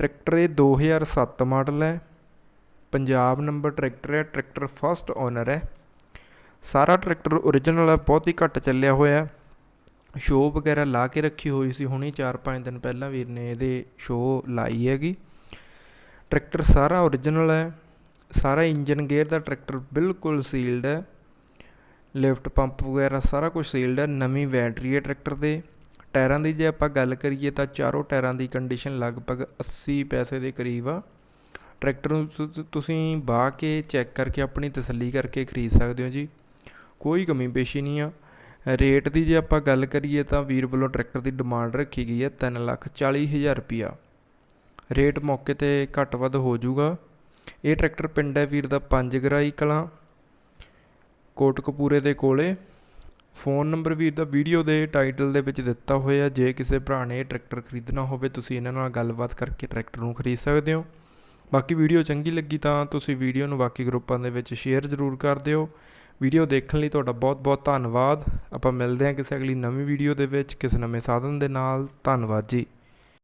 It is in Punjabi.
ਟਰੈਕਟਰ ਇਹ 2007 ਮਾਡਲ ਹੈ। ਪੰਜਾਬ ਨੰਬਰ ਟਰੈਕਟਰ ਹੈ, ਟਰੈਕਟਰ ਫਸਟ ਓਨਰ ਹੈ। ਸਾਰਾ ਟਰੈਕਟਰ ਓਰੀਜਨਲ ਹੈ, ਬਹੁਤ ਹੀ ਘੱਟ ਚੱਲਿਆ ਹੋਇਆ ਸ਼ੋ ਵਗੈਰਾ ਲਾ ਕੇ ਰੱਖੀ ਹੋਈ ਸੀ, ਹੁਣੇ 4-5 ਦਿਨ ਪਹਿਲਾਂ ਵੀਰ ਨੇ ਇਹਦੇ ਸ਼ੋ ਲਾਈ ਹੈਗੀ। ਟਰੈਕਟਰ ਸਾਰਾ ਓਰੀਜਨਲ ਹੈ। ਸਾਰਾ ਇੰਜਨ ਗੇਅਰ ਦਾ ਟਰੈਕਟਰ ਬਿਲਕੁਲ ਸੀਲਡ ਹੈ। ਲਿਫਟ ਪੰਪ ਵਗੈਰਾ ਸਾਰਾ ਕੁਝ ਸੀਲਡ ਹੈ। ਨਵੀਂ ਬੈਟਰੀ ਹੈ ਟਰੈਕਟਰ ਦੇ ਟਾਇਰਾਂ ਦੀ ਜੇ ਆਪਾਂ ਗੱਲ ਕਰੀਏ ਤਾਂ ਚਾਰੋਂ ਟਾਇਰਾਂ ਦੀ ਕੰਡੀਸ਼ਨ ਲਗਭਗ 80 ਪੈਸੇ ਦੇ ਕਰੀਬ ਆ। ਟਰੈਕਟਰ ਨੂੰ ਤੁਸੀਂ ਬਾਹ ਕੇ ਚੈੱਕ ਕਰਕੇ ਆਪਣੀ ਤਸੱਲੀ ਕਰਕੇ ਖਰੀਦ ਸਕਦੇ ਹੋ ਜੀ। ਕੋਈ ਕਮੀ ਪੇਸ਼ੀ ਨਹੀਂ ਆ। ਰੇਟ ਦੀ ਜੇ ਆਪਾਂ ਗੱਲ ਕਰੀਏ ਤਾਂ ਵੀਰ ਵੱਲੋਂ ਟਰੈਕਟਰ ਦੀ ਡਿਮਾਂਡ ਰੱਖੀ ਗਈ ਹੈ ਤਿੰਨ ਲੱਖ ਚਾਲੀ ਹਜ਼ਾਰ ਰੁਪਿਆ ਰੇਟ ਮੌਕੇ ਤੇ ਘੱਟ ਵੱਧ ਹੋ ਜਾਊਗਾ। ਇਹ ਟਰੈਕਟਰ ਪਿੰਡ ਹੈ ਵੀਰ ਦਾ ਪੰਜ ਗਰਾਈ ਕਲਾਂ, ਕੋਟਕਪੂਰੇ ਦੇ ਕੋਲੇ। ਫੋਨ ਨੰਬਰ ਵੀਰ ਦਾ ਵੀਡੀਓ ਦੇ ਟਾਈਟਲ ਦੇ ਵਿੱਚ ਦਿੱਤਾ ਹੋਇਆ ਜੇ ਕਿਸੇ ਭਰਾ ਨੇ ਟਰੈਕਟਰ ਖਰੀਦਣਾ ਹੋਵੇ, ਤੁਸੀਂ ਇਹਨਾਂ ਨਾਲ ਗੱਲਬਾਤ ਕਰਕੇ ਟਰੈਕਟਰ ਨੂੰ ਖਰੀਦ ਸਕਦੇ ਹੋ। ਬਾਕੀ ਵੀਡੀਓ ਚੰਗੀ ਲੱਗੀ ਤਾਂ ਤੁਸੀਂ ਵੀਡੀਓ ਨੂੰ ਬਾਕੀ ਗਰੁੱਪਾਂ ਦੇ ਵਿੱਚ ਸ਼ੇਅਰ ਜ਼ਰੂਰ ਕਰ ਦਿਓ। ਵੀਡੀਓ ਦੇਖਣ ਲਈ ਤੁਹਾਡਾ ਬਹੁਤ-ਬਹੁਤ ਧੰਨਵਾਦ। ਆਪਾਂ ਮਿਲਦੇ ਹਾਂ ਕਿਸੇ ਅਗਲੀ ਨਵੀਂ ਵੀਡੀਓ ਦੇ ਵਿੱਚ, ਕਿਸੇ ਨਵੇਂ ਸਾਧਨ ਦੇ ਨਾਲ। ਧੰਨਵਾਦ ਜੀ।